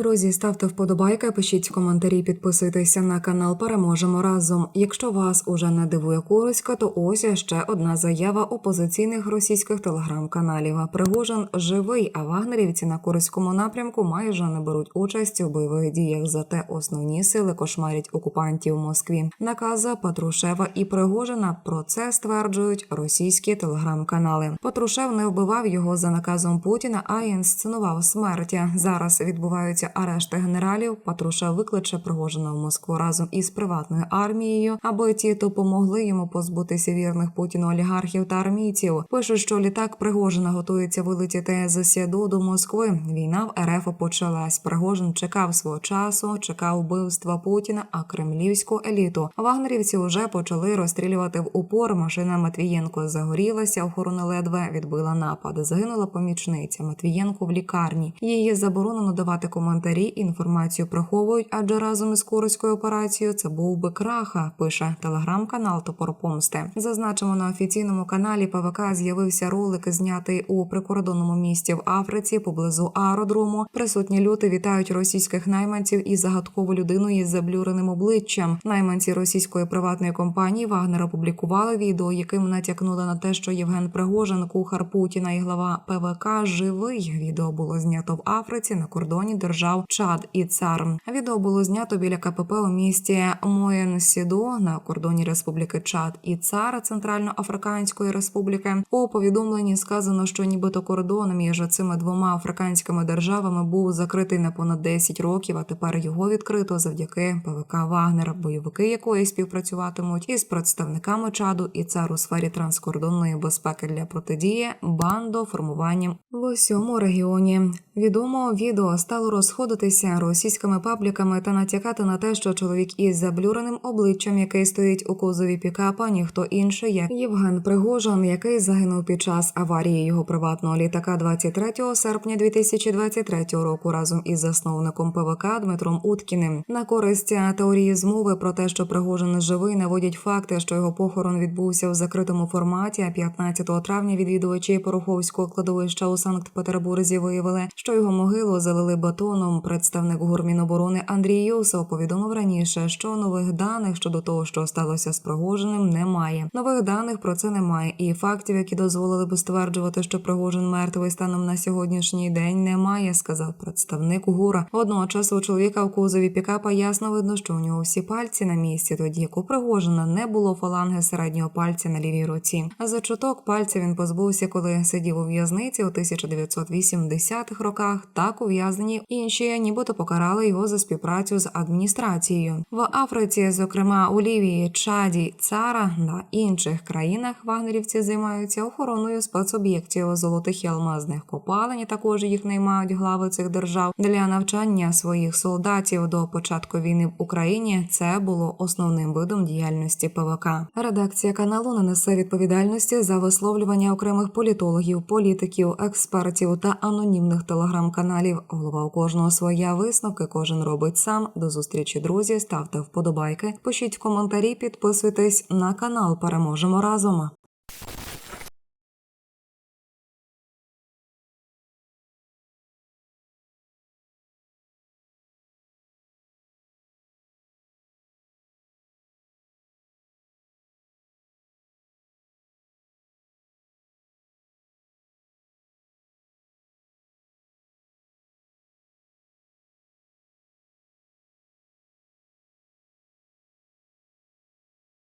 Друзі, ставте вподобайки, пишіть коментарі, підписуйтеся на канал. Переможемо разом. Якщо вас уже не дивує Курська, то ось ще одна заява опозиційних російських телеграм-каналів. Пригожин живий, а вагнерівці на Курському напрямку майже не беруть участь у бойових діях. Зате основні сили кошмарять окупантів в Москві. Наказа Патрушева і Пригожина про це стверджують російські телеграм-канали. Патрушев не вбивав його за наказом Путіна, а інсценував смерть. Зараз відбуваються арешти генералів. Патруша викличе Пригожина в Москву разом із приватною армією, аби ті допомогли йому позбутися вірних Путіну олігархів та армійців. Пишуть, що літак Пригожина готується вилетіти з Сяду до Москви. Війна в РФ почалась. Пригожин чекав свого часу, чекав вбивства Путіна, а кремлівську еліту. Вагнерівці вже почали розстрілювати в упор. Машина Матвієнко загорілася. Охорона ледве відбила напад. Загинула помічниця Матвієнко в лікарні. Її заборонено давати коментарі. Інформацію приховують, адже разом із Курською операцією це був би краха. Пише телеграм-канал Топорпомсти. Зазначимо на офіційному каналі ПВК з'явився ролик, знятий у прикордонному місті в Африці поблизу аеродрому. Присутні люди вітають російських найманців із загадковою людиною із заблюреним обличчям. Найманці російської приватної компанії Вагнер опублікували відео, яким натякнули на те, що Євген Пригожин, кухар Путіна і глава ПВК живий. Відео було знято в Африці на кордоні держав Чад і Цар. Відео було знято біля КПП у місті Моєн-Сідо на кордоні Республіки Чад і Цар Центральноафриканської Республіки. У повідомленні сказано, що нібито кордон між цими двома африканськими державами був закритий на понад 10 років, а тепер його відкрито завдяки ПВК Вагнера, бойовики якої співпрацюватимуть із представниками Чаду і цар у сфері транскордонної безпеки для протидії бандоформуванням в усьому регіоні. Відомо відео стало розходитися російськими пабліками та натякати на те, що чоловік із заблюреним обличчям, який стоїть у кузові пікапа, ніхто інший, як Євген Пригожин, який загинув під час аварії його приватного літака 23 серпня 2023 року разом із засновником ПВК Дмитром Уткіним. На користь теорії змови про те, що Пригожин живий, наводять факти, що його похорон відбувся в закритому форматі. А 15 травня відвідувачі Пороховського кладовища у Санкт-Петербурзі виявили, що його могилу залили бетоном. Представник гурміноборони Андрій Юсов повідомив раніше, що нових даних щодо того, що сталося з Пригожиним, немає. Нових даних про це немає, і фактів, які дозволили б стверджувати, що Пригожин мертвий станом на сьогоднішній день, немає, сказав представник ГУРа. Одночасу у чоловіка в кузові пікапа ясно видно, що у нього всі пальці на місці, тоді як у Пригожина не було фаланги середнього пальця на лівій руці. А за чуток пальця він позбувся, коли сидів у в'язниці у 1980-х роках. Так ув'язнені інші, нібито покарали його за співпрацю з адміністрацією в Африці, зокрема у Лівії, Чаді, Цара на інших країнах вагнерівці займаються охороною спецоб'єктів золотих і алмазних копалень. Також їх наймають глави цих держав для навчання своїх солдатів до початку війни в Україні. Це було основним видом діяльності ПВК. Редакція каналу не несе відповідальності за висловлювання окремих політологів, політиків, експертів та анонімних телеграм-каналів. Голова у кожного своя висновки. Кожен робить сам. До зустрічі, друзі. Ставте вподобайки, пишіть коментарі, підписуйтесь на канал. Переможемо разом.